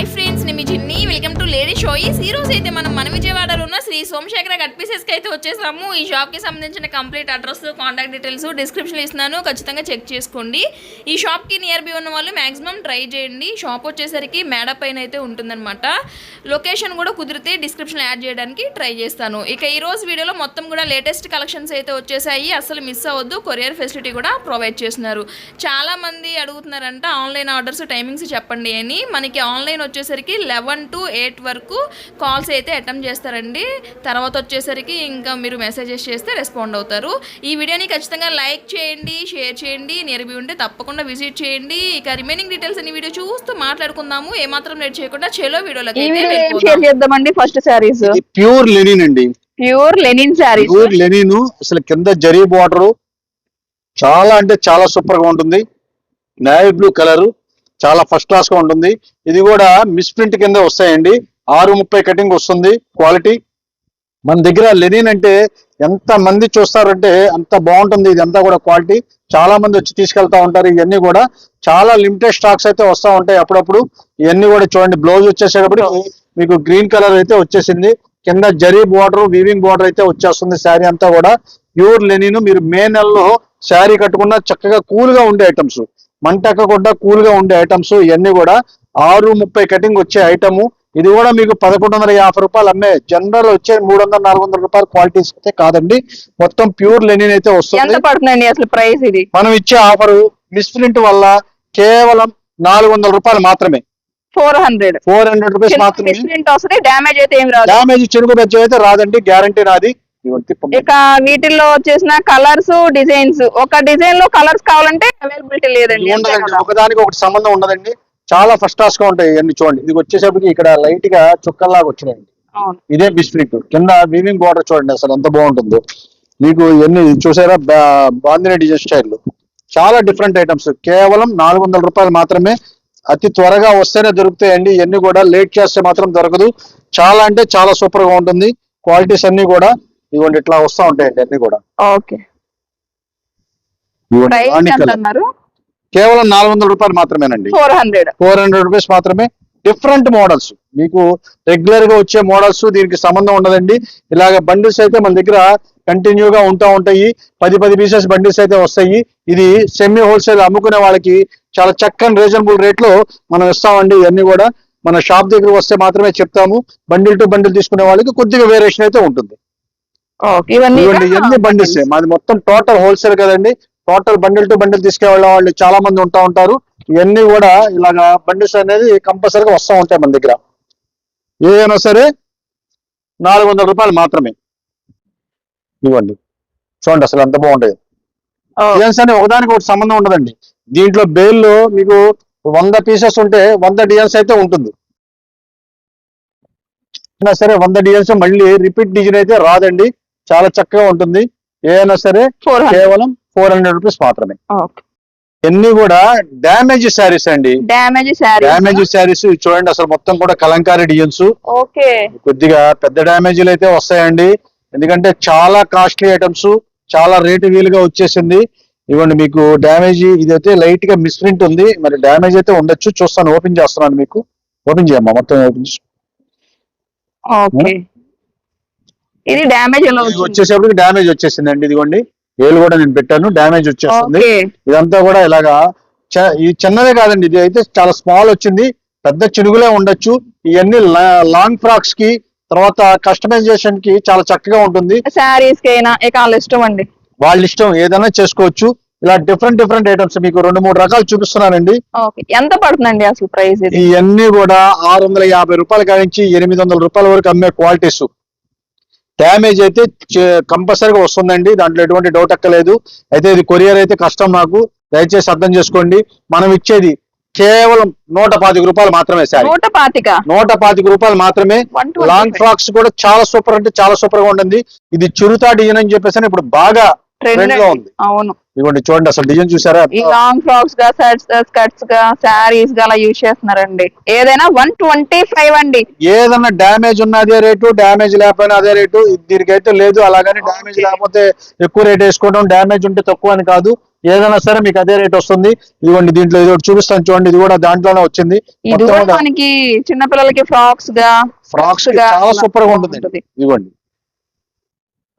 my friend friends నేను మీ Chinni welcome to lady షోయిస్ ఈ రోజు అయితే మనం మన విజయవాడలో ఉన్న శ్రీ సోమశేఖర కట్ పీసెస్కి అయితే వచ్చేసాము. ఈ షాప్కి సంబంధించిన complete address contact details description ఇస్తున్నాను. ఖచ్చితంగా చెక్ చేసుకోండి. ఈ షాప్కి నియర్ బై ఉన్న వాళ్ళు మ్యాక్సిమం ట్రై చేయండి. షాప్ వచ్చేసరికి మేడ పైన అయితే ఉంటుందన్నమాట. లొకేషన్ కూడా కుదిరితే డిస్క్రిప్షన్ యాడ్ చేయడానికి ట్రై చేస్తాను. ఇక ఈ రోజు వీడియోలో మొత్తం కూడా లేటెస్ట్ కలెక్షన్స్ అయితే వచ్చేసాయి. అసలు మిస్ అవ్వద్దు. కొరియర్ ఫెసిలిటీ కూడా ప్రొవైడ్ చేస్తున్నారు. చాలామంది అడుగుతున్నారంట ఆన్లైన్ ఆర్డర్స్ టైమింగ్స్ చెప్పండి అని. మనకి ఆన్లైన్ వచ్చేసరికి లెవెన్ టు ఎయిట్ వరకు కాల్స్ అయితే అటెంప్ట్ చేస్తారండి. తర్వాత వచ్చేసరికి ఇంకా మీరు మెసేజెస్ చేస్తే రెస్పాండ్ అవుతారు. ఈ వీడియోని ఖచ్చితంగా లైక్ చేయండి షేర్ చేయండి నియర్బీ ఉంటే తప్పకుండా విజిట్ చేయండి. ఇక రిమైనింగ్ డీటెయిల్స్ అన్ని వీడియో చూస్తూ మాట్లాడుకుందాము. ఏమాత్రం లేట్ చేయకుండా చెలో వీడియోలోకి ఈ అయితే వీడియో ఏం వెళ్ళిపోదాం. షేర్ చేద్దామండి ఫస్ట్ ప్యూర్ లెనిన్ అండి. ప్యూర్ లెనిన్ ప్యూర్ లెనిన్ అసలు కింద జరీ బార్డర్. చాలా అంటే చాలా సూపర్గా ఉంటుంది. Navy blue colour. చాలా ఫస్ట్ క్లాస్గా ఉంటుంది. ఇది కూడా మిస్ ప్రింట్ కింద వస్తాయండి. ఆరు ముప్పై కటింగ్ వస్తుంది. క్వాలిటీ మన దగ్గర లెనిన్ అంటే ఎంత మంది చూస్తారంటే అంత బాగుంటుంది. ఇది అంతా కూడా క్వాలిటీ చాలా మంది వచ్చి తీసుకెళ్తా ఉంటారు. ఇవన్నీ కూడా చాలా లిమిటెడ్ స్టాక్స్ అయితే వస్తూ ఉంటాయి అప్పుడప్పుడు. ఇవన్నీ కూడా చూడండి. బ్లౌజ్ వచ్చేసేటప్పుడు మీకు గ్రీన్ కలర్ అయితే వచ్చేసింది. కింద జరీ బార్డర్ వీవింగ్ బార్డర్ అయితే వచ్చేస్తుంది శారీ అంతా కూడా. ప్యూర్ లెనిన్ మీరు మే నెలలో శారీ కట్టుకున్న చక్కగా కూల్గా ఉండే ఐటమ్స్ మంటెక్కకుండా కూల్గా ఉండే ఐటమ్స్ ఇవన్నీ కూడా ఆరు ముప్పై కటింగ్ వచ్చే ఐటమ్ ఇది కూడా మీకు పదకొండు వందల యాభై రూపాయలు అమ్మే జనరల్ వచ్చే మూడు వందల నాలుగు వందల రూపాయలు క్వాలిటీస్ అయితే కాదండి. మొత్తం ప్యూర్ లెనిన్ అయితే వస్తుంది. అసలు ప్రైస్ ఇది? మనం ఇచ్చే ఆఫర్ మిస్ప్రింట్ వల్ల కేవలం నాలుగు వందల రూపాయలు మాత్రమే. Four hundred four hundred rupees మాత్రమే. డ్యామేజ్ అయితే ఏం రాదు. డ్యామేజ్ చెరుకు బెజ్జ అయితే రాదండి గ్యారంటీ నాది. ఇక వీటిల్లో వచ్చేసిన కలర్స్ డిజైన్స్. ఒక డిజైన్లో కలర్స్ కావాలంటే అవైలబిలిటీ లేదండి ఉండదండి. కదా? ఒకదానికి ఒకటి సంబంధం ఉండదండి. చాలా ఫస్ట్ క్లాస్గా ఉంటాయి ఇవన్నీ చూడండి. ఇది వచ్చేసరికి ఇక్కడ లైట్గా చుక్కల్లాగా వచ్చినాయండి. ఇదే బిస్ప్రింట్ కింద వీవింగ్ బార్డర్ చూడండి అసలు ఎంత బాగుంటుందో. మీకు ఇవన్నీ చూసారా? బాందిని డిజైన్ స్టైల్ చాలా డిఫరెంట్ ఐటమ్స్ కేవలం నాలుగు వందల రూపాయలు మాత్రమే అతి త్వరగా వస్తేనే దొరుకుతాయండి. ఇవన్నీ కూడా లేట్ చేస్తే మాత్రం దొరకదు. చాలా అంటే చాలా సూపర్గా ఉంటుంది. క్వాలిటీస్ అన్ని కూడా ఇవ్వండి ఇట్లా వస్తా ఉంటాయండి అన్ని కూడా. ఓకే. కేవలం నాలుగు వందల రూపాయలు మాత్రమేనండి. Four hundred. Four hundred rupees మాత్రమే. డిఫరెంట్ మోడల్స్ మీకు రెగ్యులర్గా వచ్చే మోడల్స్ దీనికి సంబంధం ఉండదండి. ఇలాగ బండిల్స్ అయితే మన దగ్గర కంటిన్యూగా ఉంటా ఉంటాయి. పది పది పీసెస్ బండిల్స్ అయితే వస్తాయి. ఇది సెమీ హోల్సేల్ అమ్ముకునే వాళ్ళకి చాలా చక్కని రీజనబుల్ రేట్లో మనం ఇస్తామండి ఇవన్నీ కూడా. మన షాప్ దగ్గర వస్తే మాత్రమే చెప్తాము. బండిల్ టు బండిల్ తీసుకునే వాళ్ళకి కొద్దిగా వేరియేషన్ అయితే ఉంటుంది. ఇవన్నీ బండిల్స్. మాది మొత్తం టోటల్ హోల్సేల్ కదండి. టోటల్ బండిల్ టు బండిల్ తీసుకెళ్ళే వాళ్ళు చాలా మంది ఉంటా ఉంటారు. ఇవన్నీ కూడా ఇలాగా బండిల్స్ అనేది కంపల్సరీగా వస్తూ ఉంటాయి మన దగ్గర. ఏదైనా సరే నాలుగు వందల రూపాయలు మాత్రమే. ఇవ్వండి. చూడండి అసలు ఎంత బాగుంటాయి. డిజైన్స్ అని ఒకదానికి ఒకటి సంబంధం ఉండదండి. దీంట్లో బేల్లో మీకు వంద పీసెస్ ఉంటే వంద డిజైన్స్ అయితే ఉంటుంది. సరే వంద డిజైన్స్ మళ్ళీ రిపీట్ డిజైన్ అయితే రాదండి. చాలా చక్కగా ఉంటుంది. ఏదైనా సరే కేవలం ఫోర్ హండ్రెడ్ రూపీస్ మాత్రమే. ఇవన్నీ కూడా డ్యామేజ్ శారీస్ అండి. డ్యామేజ్ డ్యామేజ్ శారీస్ చూడండి అసలు మొత్తం కూడా కలంకారీ డిజైన్స్. ఓకే కొద్దిగా పెద్ద డ్యామేజీలు అయితే వస్తాయండి. ఎందుకంటే చాలా కాస్ట్లీ ఐటమ్స్ చాలా రేటు వీలుగా వచ్చేసింది. ఇవ్వండి మీకు డ్యామేజ్ ఇదైతే లైట్గా మిస్ప్రింట్ ఉంది. మరి డ్యామేజ్ అయితే ఉండొచ్చు. చూస్తాను ఓపెన్ చేస్తున్నాను మీకు. ఓపెన్ చేయమ్మా మొత్తం ఓపెన్ ఇది డ్యామేజ్ వచ్చేసేపటికి డ్యామేజ్ వచ్చేసిందండి. ఇదిగోండి ఏలు కూడా నేను పెట్టాను డ్యామేజ్ వచ్చేస్తుంది. ఇదంతా కూడా ఇలాగా ఇది చిన్నదే కాదండి ఇది అయితే చాలా స్మాల్ వచ్చింది. పెద్ద చినుగులే ఉండొచ్చు. ఇవన్నీ లాంగ్ ఫ్రాక్స్కి తర్వాత కస్టమైజేషన్కి చాలా చక్కగా ఉంటుంది. శారీస్ ఇష్టం అండి. వాళ్ళ ఇష్టం ఏదైనా చేసుకోవచ్చు. ఇలా డిఫరెంట్ డిఫరెంట్ ఐటమ్స్ మీకు రెండు మూడు రకాలు చూపిస్తున్నానండి. ఎంత పడుతుందండి అసలు ప్రైస్ ఇవన్నీ కూడా ఆరు వందల యాభై రూపాయల కానించి ఎనిమిది వందల రూపాయల వరకు అమ్మే క్వాలిటీస్ డ్యామేజ్ అయితే కంపల్సరీగా వస్తుందండి. దాంట్లో ఎటువంటి డౌట్ ఎక్కలేదు అయితే ఇది కొరియర్ అయితే కష్టం నాకు. దయచేసి అర్థం చేసుకోండి. మనం ఇచ్చేది కేవలం నూట పాతిక రూపాయలు మాత్రమే సార్ నూట పాతిక? నూట పాతిక రూపాయలు మాత్రమే. లాంగ్ ఫ్రాక్స్ కూడా చాలా సూపర్ అంటే చాలా సూపర్గా ఉంటుంది. ఇది చిరుతా డిజైన్ అని చెప్పేసి ఇప్పుడు బాగా ట్రెండ్లో ఉంది. అవును. ఇవ్వండి. చూడండి అసలు డిజైన్ చూసారా? ఈ లాంగ్ ఫ్రాక్స్గా స్కర్ట్స్గా శారీస్గా అలా యూజ్ చేస్తున్నారండి. ఏదైనా వన్ ట్వంటీ ఫైవ్ అండి. ఏదన్నా డ్యామేజ్ ఉన్న అదే రేటు డ్యామేజ్ లేకపోయినా అదే రేటు దీనికైతే లేదు. అలాగని Okay. లేకపోతే ఎక్కువ రేట్ వేసుకోవడం డ్యామేజ్ ఉంటే తక్కువ అని కాదు. ఏదైనా సరే మీకు అదే రేట్ వస్తుంది. ఇదిగోండి దీంట్లో ఇది ఒకటి చూపిస్తాను చూడండి. ఇది కూడా దాంట్లోనే వచ్చింది. ఇది మొత్తం కూడా కూడా మనకి చిన్న పిల్లలకి ఫ్రాక్స్గా ఫ్రాక్స్గా చాలా సూపర్గా ఉంటుంది. ఉంటుంది. ఇదిగోండి.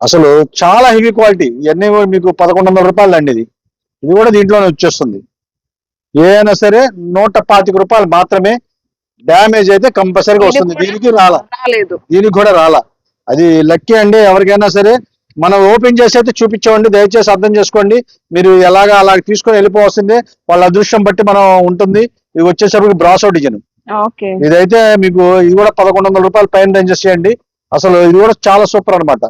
అసలు చాలా హెవీ క్వాలిటీ ఇవన్నీ మీకు పదకొండు వందల రూపాయలు అండి ఇది. ఇది కూడా దీంట్లోనే వచ్చేస్తుంది. ఏదైనా సరే నూట పాతిక రూపాయలు మాత్రమే డ్యామేజ్ అయితే కంపల్సరీగా వస్తుంది. దీనికి రాలా. దీనికి కూడా రాలా. అది లక్కీ అండి. ఎవరికైనా సరే మనం ఓపెన్ చేసి అయితే చూపించామండి దయచేసి అర్థం చేసుకోండి. మీరు ఎలాగా అలా తీసుకొని వెళ్ళిపోవాల్సిందే. వాళ్ళ అదృష్టం బట్టి మనం ఉంటుంది. ఇది వచ్చేసరికి బ్రాసో డిజైన్ ఓకే. ఇదైతే మీకు ఇది కూడా పదకొండు వందల రూపాయలు పైన చేయండి. అసలు ఇది కూడా చాలా సూపర్ అన్నమాట.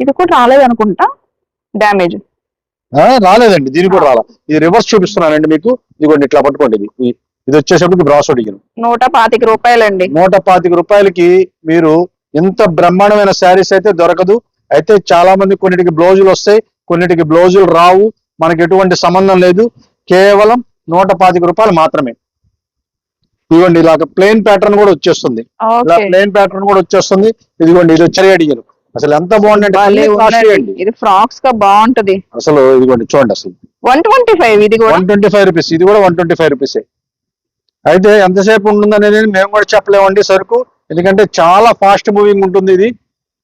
ఇది కూడా రాలేదు అనుకుంటా. డ్యామేజ్ ఆ, రాలేదండి దీనికి కూడా రాలా. ఇది రివర్స్ చూపిస్తున్నానండి మీకు. ఇదిగోండి ఇట్లా పట్టుకోండి ఇది. ఇది వచ్చేసరికి బ్రాసో డిజైన్ నూట పాతిక రూపాయలండి. నూట పాతిక రూపాయలకి మీరు ఇంత బ్రహ్మాండమైన శారీస్ అయితే దొరకదు. అయితే చాలా మంది కొన్నిటికి బ్లౌజులు వస్తాయి కొన్నిటికి బ్లౌజులు రావు. మనకి ఎటువంటి సంబంధం లేదు. కేవలం నూట పాతిక రూపాయలు మాత్రమే. ఇదిగోండి ఇలాగ ప్లెయిన్ ప్యాటర్న్ కూడా వచ్చేస్తుంది. ఇలా ఓకే ప్లెయిన్ ప్యాటర్న్ కూడా వచ్చేస్తుంది. ఇదిగోండి ఇది వచ్చే అడిగారు అసలు ఎంత. అండి. ఇది ఫ్రాక్స్గా బాగుంటది. అసలు ఇదిగోండి చూడండి అసలు. వన్ ట్వంటీ ఫైవ్ ఇది కూడా. వన్ ట్వంటీ ఫైవ్ రూపీస్ ఇది కూడా వన్ ట్వంటీ ఫైవ్ రూపీసే. అయితే ఎంతసేపు ఉంటుంది అనేది మేము కూడా చెప్పలేమండి సరుకు. ఎందుకంటే చాలా ఫాస్ట్ మూవింగ్ ఉంటుంది ఇది.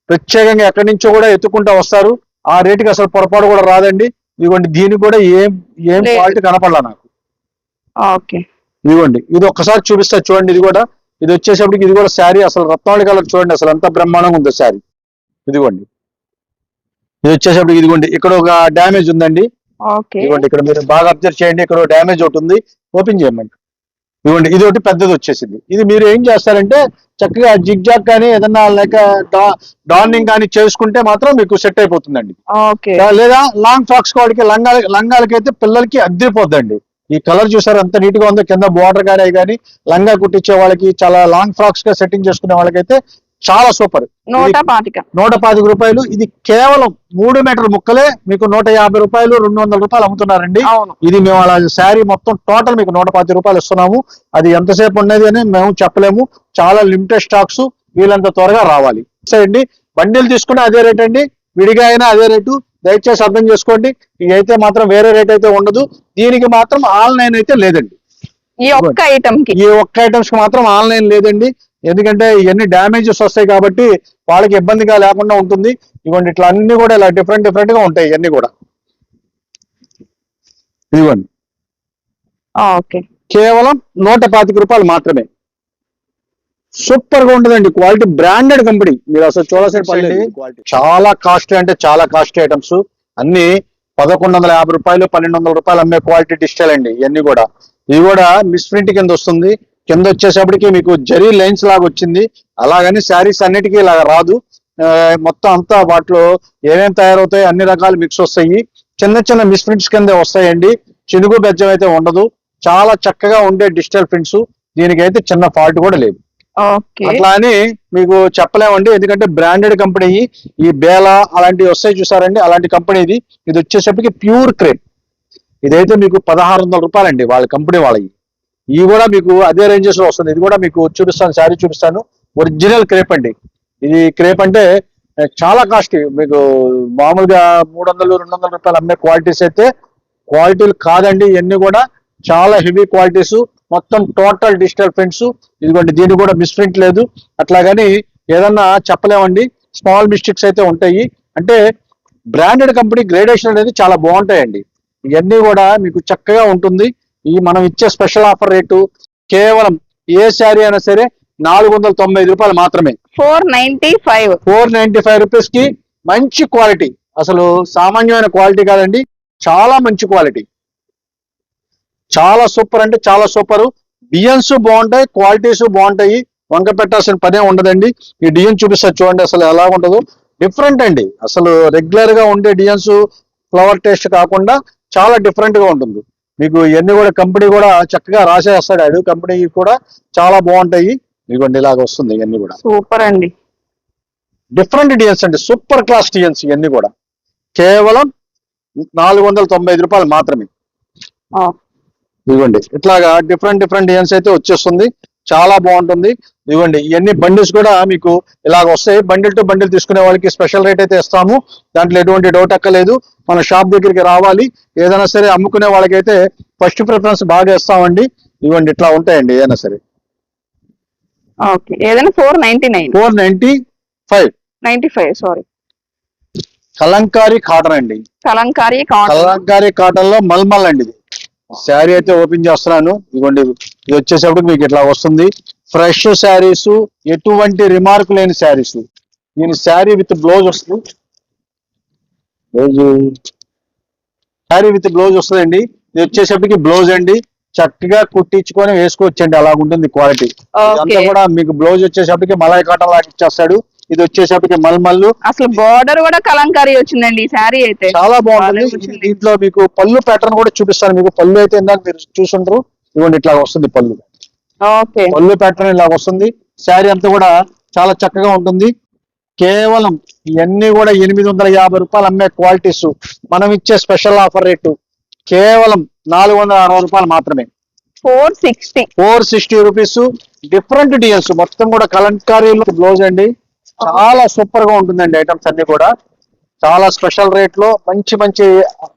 ప్రత్యేకంగా ఎక్కడి నుంచో కూడా ఎత్తుకుంటా వస్తారు. ఆ రేటుకి అసలు పొరపాటు కూడా రాదండి. ఇదిగోండి దీనికి కూడా ఏం ఏం. క్వాలిటీ కనపడలా నాకు. ఓకే. ఇదిగోండి ఇది ఒక్కసారి చూపిస్తా చూడండి ఇది కూడా. ఇది వచ్చేసప్పటికి ఇది కూడా శారీ అసలు రత్నావళి కలర్ చూడండి అసలు ఎంత బ్రహ్మాండంగా ఉందో శారీ. ఇదిగోండి. ఇది వచ్చేసప్పటికి ఇదిగోండి ఇక్కడ ఒక డ్యామేజ్ ఉందండి. ఇదిగోండి ఇక్కడ మీరు బాగా అబ్జర్వ్ చేయండి ఇక్కడ డ్యామేజ్ ఒకటి ఉంది. ఓపెన్ చేయమండి. ఇదిగోండి ఇది ఒకటి పెద్దది వచ్చేసింది. ఇది మీరు ఏం చేస్తారంటే చక్కగా జిగ్జాగ్ కానీ ఏదన్నా లేక డార్నింగ్ కానీ చేసుకుంటే మాత్రం మీకు సెట్ అయిపోతుందండి. లేదా లాంగ్ ఫ్రాక్స్ వాడికి లంగాల లంగాలకి అయితే పిల్లలకి అద్దరిపోద్దండి. ఈ కలర్ చూసారు ఎంత నీట్గా ఉందో కింద బార్డర్ కానీ కానీ లంగా కుట్టించే వాళ్ళకి చాలా లాంగ్ ఫ్రాక్స్గా సెట్టింగ్ చేసుకునే వాళ్ళకైతే చాలా సూపర్. నూట పాతిక. నూట పాతిక రూపాయలు. ఇది కేవలం మూడు మీటర్ ముక్కలే మీకు నూట యాభై రూపాయలు రెండు వందల రూపాయలు అమ్ముతున్నారండి. ఇది మేము అలా శారీ మొత్తం టోటల్ మీకు నూట పాతి రూపాయలు ఇస్తున్నాము. అది ఎంతసేపు ఉన్నది అని మేము చెప్పలేము. చాలా లిమిటెడ్ స్టాక్స్ వీళ్ళంత త్వరగా రావాలి. అండి బండిలు తీసుకున్నా అదే రేట్ అండి. విడిగా అయినా అదే రేటు దయచేసి అర్థం చేసుకోండి. అయితే మాత్రం వేరే రేట్ అయితే ఉండదు. దీనికి మాత్రం ఆన్లైన్ అయితే లేదండి. ఈ ఒక్క ఐటమ్కి. ఈ ఒక్క ఐటమ్స్కి మాత్రం ఆన్లైన్ లేదండి. ఎందుకంటే ఇవన్నీ డ్యామేజెస్ వస్తాయి కాబట్టి వాళ్ళకి ఇబ్బందిగా లేకుండా ఉంటుంది. ఇవ్వండి ఇట్లా అన్ని కూడా ఇలా డిఫరెంట్ డిఫరెంట్గా ఉంటాయి ఇవన్నీ కూడా. ఇదిగోండి ఓకే. కేవలం నూట పాతిక రూపాయలు మాత్రమే. సూపర్గా ఉంటుందండి. Quality branded company. మీరు అసలు చూడాల్సిన పని. చాలా కాస్ట్లీ అంటే చాలా కాస్ట్లీ ఐటమ్స్. అన్ని పదకొండు వందల యాభై రూపాయలు పన్నెండు వందల రూపాయలు అమ్మే క్వాలిటీ డిజిటల్ అండి. ఇవన్నీ కూడా. ఇది కూడా మిస్ ప్రింట్ కింద వస్తుంది. కింద వచ్చేసప్పటికి మీకు జరీ లైన్స్ లాగా వచ్చింది. అలాగని శారీస్ అన్నిటికీ ఇలాగ రాదు. మొత్తం అంతా వాటిలో ఏమేమి తయారవుతాయి అన్ని రకాలు మిక్స్ వస్తాయి. చిన్న చిన్న మిస్ ప్రింట్స్ కింద వస్తాయండి. చినుగు బెజ్జం అయితే ఉండదు. చాలా చక్కగా ఉండే డిజిటల్ ప్రింట్స్. దీనికైతే చిన్న ఫాల్ట్ కూడా లేదు. అట్లా అని మీకు చెప్పలేమండి. ఎందుకంటే బ్రాండెడ్ కంపెనీ. ఈ బేలా అలాంటివి వస్తాయి చూసారండి. అలాంటి కంపెనీ ఇది. ఇది వచ్చేసప్పటికి ప్యూర్ క్రేప్. ఇదైతే మీకు పదహారు వందల రూపాయలండి వాళ్ళ కంపెనీ వాళ్ళకి ఇవి కూడా మీకు అదే రేంజెస్లో వస్తుంది. ఇది కూడా మీకు చూపిస్తాను శారీ చూపిస్తాను. ఒరిజినల్ క్రేప్ అండి. ఇది క్రేప్ అంటే చాలా కాస్ట్లీ మీకు మామూలుగా మూడు వందలు రెండు వందల రూపాయలు అమ్మే క్వాలిటీస్ అయితే క్వాలిటీలు కాదండి. ఇవన్నీ కూడా చాలా హెవీ క్వాలిటీస్ మొత్తం టోటల్ డిజిటల్ ప్రింట్స్ ఇదిగోండి దీనికి కూడా మిస్ప్రింట్ లేదు. అట్లాగని ఏదన్నా చెప్పలేమండి. స్మాల్ మిస్టేక్స్ అయితే ఉంటాయి. అంటే బ్రాండెడ్ కంపెనీ గ్రేడేషన్ అనేది చాలా బాగుంటాయండి. ఇవన్నీ కూడా మీకు చక్కగా ఉంటుంది. ఈ మనం ఇచ్చే స్పెషల్ ఆఫర్ రేటు కేవలం ఏ శారీ అయినా సరే నాలుగు వందల తొంభై ఐదు రూపాయలు మాత్రమే. Four ninety five. Four ninety five రూపీస్కి మంచి క్వాలిటీ. అసలు సామాన్యమైన క్వాలిటీ కాదండి చాలా మంచి క్వాలిటీ. చాలా సూపర్ అంటే చాలా సూపర్. డిజైన్స్ బాగుంటాయి క్వాలిటీస్ బాగుంటాయి. వంక పెట్టాల్సిన పనే ఉండదండి. ఈ డిజైన్ చూపిస్తా చూడండి అసలు ఎలా ఉంటుందో. డిఫరెంట్ అండి. అసలు రెగ్యులర్గా ఉండే డిజైన్స్ ఫ్లవర్ టేస్ట్ కాకుండా చాలా డిఫరెంట్గా ఉంటుంది. మీకు ఇవన్నీ కూడా కంపెనీ కూడా చక్కగా రాసేస్తాడు ఆడు కంపెనీ కూడా చాలా బాగుంటాయి. ఇదిగోండి ఇలాగ వస్తుంది ఇవన్నీ కూడా. సూపర్ అండి. డిఫరెంట్ డిజైన్స్ అండి. సూపర్ క్లాస్ డిజైన్స్ ఇవన్నీ కూడా. కేవలం నాలుగు వందల తొంభై ఐదు రూపాయలు మాత్రమే. ఇదిగోండి ఇట్లాగా డిఫరెంట్ డిఫరెంట్ డిజైన్స్ అయితే వచ్చేస్తుంది. చాలా బాగుంటుంది. ఇవ్వండి ఇవన్నీ బండిల్స్ కూడా మీకు ఇలాగ వస్తాయి. బండిల్ టు బండిల్ తీసుకునే వాళ్ళకి స్పెషల్ రేట్ అయితే ఇస్తాము. దాంట్లో ఎటువంటి డౌట్ అక్కలేదు మన షాప్ దగ్గరికి రావాలి. ఏదైనా సరే అమ్ముకునే వాళ్ళకైతే ఫస్ట్ ప్రిఫరెన్స్ బాగా ఇస్తామండి. ఇవ్వండి ఇట్లా ఉంటాయండి ఏదైనా సరే. ఓకే ఏదైనా four ninety nine. Four ninety five. Ninety five sorry. Kalamkari cotton అండి. కలంకారీ కాటన్. కలంకారీ కాటన్లో మల్మల్ అండి ఇది. శారీ అయితే ఓపెన్ చేస్తున్నాను. ఇదిగోండి ఇది వచ్చేసరికి మీకు ఇట్లా వస్తుంది. ఫ్రెష్ శారీస్ ఎటువంటి రిమార్క్ లేని శారీస్. దీని శారీ విత్ బ్లౌజ్ వస్తుంది. బ్లౌజ్. శారీ విత్ బ్లౌజ్ వస్తుందండి. ఇది వచ్చేసరికి బ్లౌజ్ అండి. చక్కగా కుట్టించుకొని వేసుకోవచ్చండి. అలా ఉంటుంది క్వాలిటీ. ఓకే. కూడా మీకు బ్లౌజ్ వచ్చేసరికి మలాయ్ కాటన్ లాగా ఇచ్చేస్తాడు. ఇది వచ్చేసరికి మల్మల్లు. అసలు బార్డర్ కూడా కలంకారీ వచ్చిందండి ఈ శారీ అయితే. చాలా బాగుంటుంది. దీంట్లో మీకు పళ్ళు ప్యాటర్న్ కూడా చూపిస్తాను. మీకు పళ్ళు అయితే ఇందాక మీరు చూసుంటారు ఇవ్వండి ఇట్లా వస్తుంది పళ్ళు. ఓకే. పళ్ళు ప్యాటర్న్ ఇలా వస్తుంది. శారీ అంతా కూడా చాలా చక్కగా ఉంటుంది. కేవలం ఇవన్నీ కూడా ఎనిమిది వందల యాభై రూపాయలు అమ్మే క్వాలిటీస్ మనం ఇచ్చే స్పెషల్ ఆఫర్ రేటు కేవలం నాలుగు వందల అరవై రూపాయలు మాత్రమే. Four sixty four sixty rupees different designs మొత్తం కూడా కలంకారీలో బ్లౌజ్ అండి. చాలా సూపర్గా ఉంటుందండి ఐటమ్స్ అన్ని కూడా. చాలా స్పెషల్ రేట్లో మంచి మంచి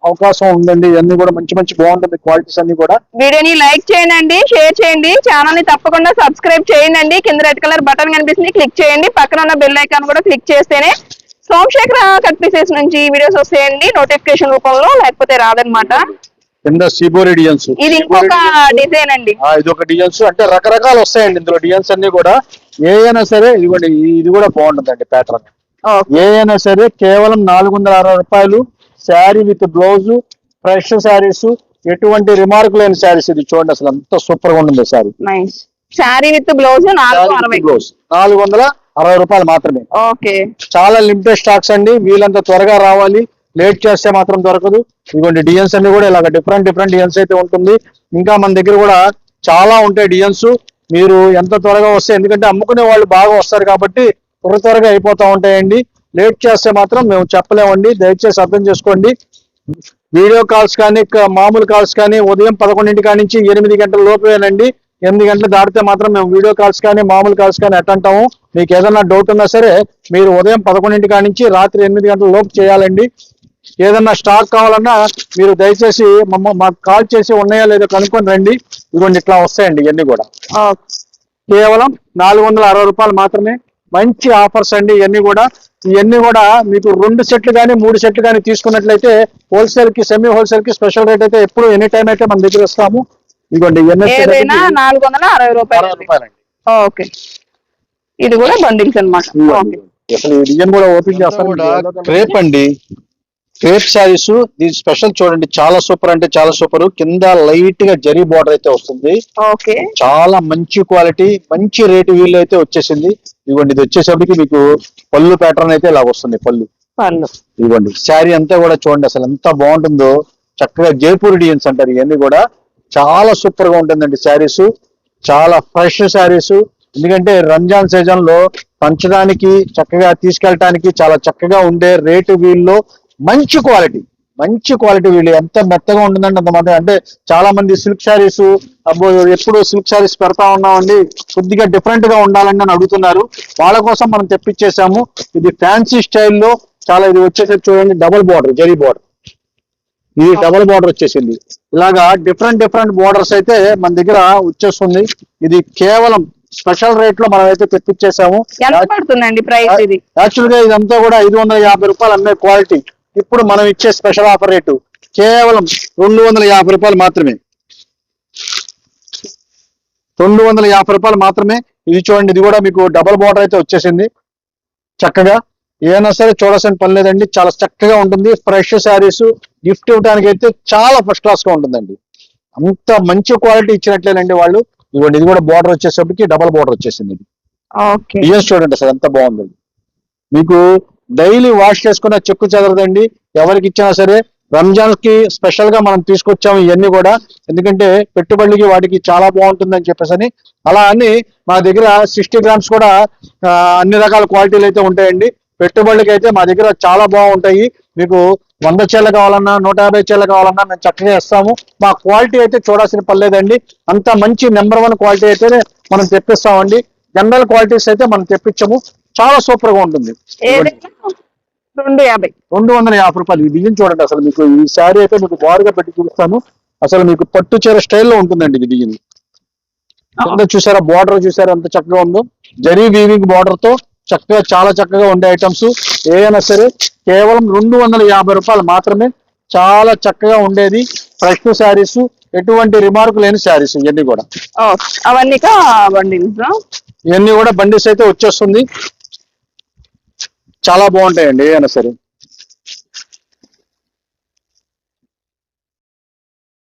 అవకాశం ఉందండి. ఇవన్నీ కూడా మంచి మంచి బాగుంటుంది క్వాలిటీస్ అన్ని కూడా. వీడియోని లైక్ చేయండి షేర్ చేయండి. ఛానల్ని తప్పకుండా సబ్స్క్రైబ్ చేయండి కింద రెడ్ కలర్ బటన్ కనిపిస్తుంది క్లిక్ చేయండి. పక్కన ఉన్న బెల్ ఐకాన్ కూడా క్లిక్ చేస్తేనే సోమశేఖర కట్ పీసెస్ నుంచి వీడియోస్ వస్తాయండి నోటిఫికేషన్ రూపంలో లేకపోతే రాదనమాట కింద సిబోరి డిజైన్స్ ఇది ఇంకొక డిజైన్ అండి. ఇది ఒక డిజైన్స్ అంటే రకరకాలు వస్తాయండి ఇందులో డిజైన్స్ అన్ని కూడా. ఏ అయినా సరే ఇదిగోండి ఈ- ఇది కూడా బాగుంటుందండి ప్యాటర్న్ ఏ అయినా సరే కేవలం నాలుగు వందల అరవై రూపాయలు sari with blouse fresh saris ఎటువంటి రిమార్క్ లేని శారీస్ ఇది చూడండి అసలు అంత సూపర్గా ఉంటుంది sari. Sari with blouse blouse నాలుగు వందల అరవై. రూపాయలు మాత్రమే. ఓకే. చాలా లిమిటెడ్ స్టాక్స్ అండి వీళ్ళంత త్వరగా రావాలి లేట్ చేస్తే మాత్రం దొరకదు. ఇదిగోండి డిజైన్స్ అన్ని కూడా ఇలాగ డిఫరెంట్ డిఫరెంట్ డిజైన్స్ అయితే ఉంటుంది. ఇంకా మన దగ్గర కూడా చాలా ఉంటాయి డిజైన్స్. మీరు ఎంత త్వరగా వస్తే ఎందుకంటే అమ్ముకునే వాళ్ళు బాగా వస్తారు కాబట్టి త్వర త్వరగా అయిపోతా ఉంటాయండి. లేట్ చేస్తే మాత్రం మేము చెప్పలేమండి. దయచేసి అర్థం చేసుకోండి. వీడియో కాల్స్ కానీ మామూలు కాల్స్ కానీ ఉదయం పదకొండింటి కాడి నుంచి ఎనిమిది గంటల లోపేనండి. ఎనిమిది గంటలు దాటితే మాత్రం మేము వీడియో కాల్స్ కానీ మామూలు కాల్స్ కానీ అటెంటాము మీకు ఏదైనా డౌట్ ఉన్నా సరే మీరు ఉదయం పదకొండింటి కాడి నుంచి రాత్రి ఎనిమిది గంటల లోపు చేయాలండి. ఏదన్నా స్టాక్ కావాలన్నా మీరు దయచేసి మమ్మ మాకు కాల్ చేసి ఉన్నాయా లేదో కనుక్కొని రండి. ఇదిగోండి ఇట్లా వస్తాయండి ఇవన్నీ కూడా. కేవలం నాలుగు వందల అరవై రూపాయలు మాత్రమే మంచి ఆఫర్స్ అండి ఇవన్నీ కూడా. ఇవన్నీ కూడా మీకు రెండు సెట్లు కానీ మూడు సెట్లు కానీ తీసుకున్నట్లయితే హోల్సేల్కి సెమీ హోల్సేల్కి స్పెషల్ రేట్ అయితే ఎప్పుడు ఎనీ టైం అయితే మన దగ్గర ఇస్తాము ఇదిగోండి ఇవన్నీ ఏదైనా నాలుగు వందల అరవై రూపాయలు అరవై రూపాయలండి. ఓకే. ఇది కూడా బండిల్స్ అనమాట ఓకే. అసలు ఈ డిజైన్ కూడా ఓపెన్ చేస్తాను క్రేప్ అండి. క్రేప్ శారీస్ దీని స్పెషల్ చూడండి చాలా సూపర్ అంటే చాలా సూపర్. కింద లైట్గా జరీ బార్డర్ అయితే వస్తుంది. ఓకే. చాలా మంచి క్వాలిటీ మంచి రేటు వీళ్ళు అయితే వచ్చేసింది. ఇదిగోండి ఇది వచ్చేసరికి మీకు పళ్ళు ప్యాటర్న్ అయితే ఇలా వస్తుంది పళ్ళు. పళ్ళు. ఇదిగోండి శారీ అంతా కూడా చూడండి అసలు ఎంత బాగుంటుందో. చక్కగా జైపూర్ డిజైన్స్ అంటారు ఇవన్నీ కూడా. చాలా సూపర్గా ఉంటుందండి శారీస్. చాలా ఫ్రెష్ శారీస్. ఎందుకంటే రంజాన్ సీజన్లో పంచడానికి చక్కగా తీసుకెళ్ళటానికి చాలా చక్కగా ఉండే రేటు వీళ్ళు. మంచి క్వాలిటీ మంచి క్వాలిటీ వీళ్ళు ఎంత మెత్తగా ఉంటుందంటే అంత మాత్రం. అంటే చాలా మంది సిల్క్ శారీస్ అబ్బో ఎప్పుడు సిల్క్ శారీస్ పెడతా ఉన్నామండి కొద్దిగా డిఫరెంట్గా ఉండాలని అని అడుగుతున్నారు. వాళ్ళ కోసం మనం తెప్పించేసాము ఇది ఫ్యాన్సీ స్టైల్లో చాలా ఇది వచ్చేసరికి చూడండి డబుల్ బార్డర్ జరీ బార్డర్ ఇది డబుల్ బార్డర్ వచ్చేసింది. ఇలాగా డిఫరెంట్ డిఫరెంట్ బార్డర్స్ అయితే మన దగ్గర వచ్చేస్తుంది. ఇది కేవలం స్పెషల్ రేట్లో మనం అయితే తెప్పించేసాము యాక్చువల్గా ఇదంతా కూడా ఐదు వందల యాభై రూపాయలు అమ్మే క్వాలిటీ ఇప్పుడు మనం ఇచ్చే స్పెషల్ ఆఫర్ రేటు కేవలం రెండు వందల యాభై రూపాయలు మాత్రమే. రెండు వందల యాభై రూపాయలు మాత్రమే. ఇది చూడండి ఇది కూడా మీకు డబల్ బార్డర్ అయితే వచ్చేసింది. చక్కగా ఏమైనా సరే చూడాల్సిన పని లేదండి. చాలా చక్కగా ఉంటుంది. ఫ్రెష్ శారీస్ గిఫ్ట్ ఇవ్వడానికి అయితే చాలా ఫస్ట్ క్లాస్గా ఉంటుందండి. అంత మంచి క్వాలిటీ ఇచ్చినట్లేనండి వాళ్ళు. ఇవ్వండి ఇది కూడా బార్డర్ వచ్చేసరికి డబల్ బార్డర్ వచ్చేసింది ఇది. చూడండి అసలు ఎంత బాగుంది మీకు డైలీ వాష్ చేసుకున్న చెక్కు చెదరదండి. ఎవరికి ఇచ్చినా సరే రంజాన్కి స్పెషల్గా మనం తీసుకొచ్చాము ఇవన్నీ కూడా. ఎందుకంటే పెట్టుబడికి వాటికి చాలా బాగుంటుంది అని చెప్పేసి అని. అలా అని మా దగ్గర సిక్స్టీ గ్రామ్స్ కూడా అన్ని రకాల క్వాలిటీలు అయితే ఉంటాయండి. పెట్టుబడులకి అయితే మా దగ్గర చాలా బాగుంటాయి. మీకు వంద చీరలు కావాలన్నా నూట యాభై చీరలు కావాలన్నా మేము చక్కగా ఇస్తాము. మా క్వాలిటీ అయితే చూడాల్సిన పర్లేదండి అంత మంచి నెంబర్ వన్ క్వాలిటీ అయితే మనం తెప్పిస్తామండి. జనరల్ క్వాలిటీస్ అయితే మనం తెప్పించము. చాలా సూపర్గా ఉంటుంది రెండు యాభై. రెండు వందల యాభై రూపాయలు ఈ డిజైన్ చూడండి అసలు మీకు ఈ శారీ అయితే మీకు బారుగా పెట్టి చూపిస్తాను. అసలు మీకు పట్టు చీర స్టైల్లో ఉంటుందండి ఇది డిజైన్ కింద చూసారా? బార్డర్ చూసారా? ఎంత చక్కగా ఉందో. జరీ వీవింగ్ బార్డర్తో చక్కగా చాలా చక్కగా ఉండే ఐటమ్స్. ఏదైనా సరే కేవలం రెండు వందల యాభై రూపాయలు మాత్రమే చాలా చక్కగా ఉండేది. ఫ్రెష్ శారీస్ ఎటువంటి రిమార్క్ లేని శారీస్ ఇవన్నీ కూడా. అవన్నీ బండిల్స్ ఇవన్నీ కూడా బండిస్ అయితే వచ్చేస్తుంది. చాలా బాగుంటాయండి ఏదైనా సరే.